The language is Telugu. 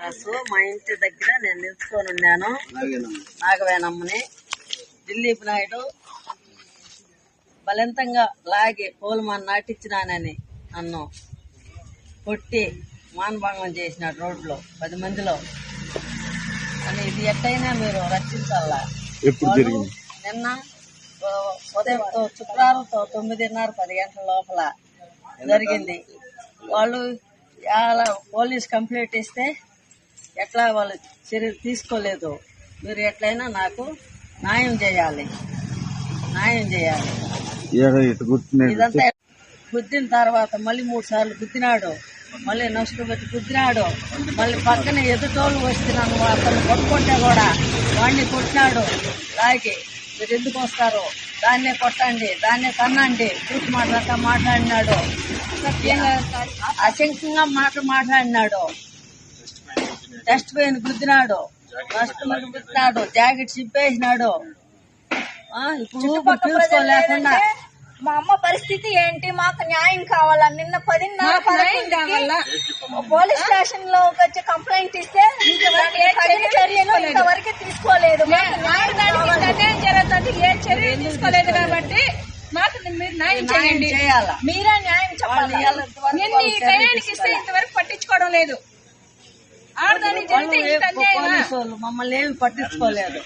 దాసు మా ఇంటి దగ్గర నేను నిలుచుకొని ఉన్నాను. నాగవేనమ్మని దిలీప్ నాయుడు బలవంతంగా లాగి పూలమాన్ నాటించినానని నన్ను కొట్టి మానభంగం చేసినాడు రోడ్లో పది మందిలో. అని ఇది ఎట్టయినా మీరు రక్షించాలా? నిన్న ఆ, ఉదయం తో- శుక్రవారం తో- తొమ్మిదిన్నర పది గంటల లోపల జరిగింది. వాళ్ళు పోలీస్ కంప్లైంట్ ఇస్తే ఎట్లా వాళ్ళు చర్య తీసుకోలేదు. మీరు ఎట్లయినా నాకు న్యాయం చేయాలి. న్యాయం చేయాలి. ఇదంతా గుద్దిన తర్వాత మళ్ళీ మూడు సార్లు గుద్దినాడు. మళ్ళీ నష్టం పెట్టి గుద్దినాడు. మళ్ళీ పక్కన ఎదుటోళ్ళు వస్తున్నాను అతను కొట్టుకుంటే కూడా వాడిని కొట్టినాడు. లాగి మీరు ఎందుకు వస్తారు? దాన్నే కొట్టండి దాన్నే తన్నండి. చూసి మాట్లాడక మాట్లాడినాడు. అశంకంగా మాటలు మాట్లాడినాడు. డస్ట్ బిన్ గుద్దినాడు. డస్ట్ బిన్ గుద్దినాడు. జాకెట్ ఇప్పుడు పీల్చుకోలేకుండా మా అమ్మ పరిస్థితి ఏంటి? మాకు న్యాయం కావాలా? నిన్న పదిన్నర పదకొండుకి పోలీస్ స్టేషన్లో వచ్చి కంప్లైంట్ ఇస్తే చర్యలు ఇంతవరకు తీసుకోలేదు. అన్యాయం జరుగుతుంది ఏ చర్య తీసుకోలేదు కాబట్టి మాకు మీరు న్యాయం చేయండి. చేయాలా? మీరే న్యాయం చెప్పాలి? నిన్న ఈ టయానికి ఇస్తే. ఇంతవరకు పట్టించుకోవడం లేదు. వాళ్ళు మమ్మల్ని ఏమి పట్టించుకోలేదు.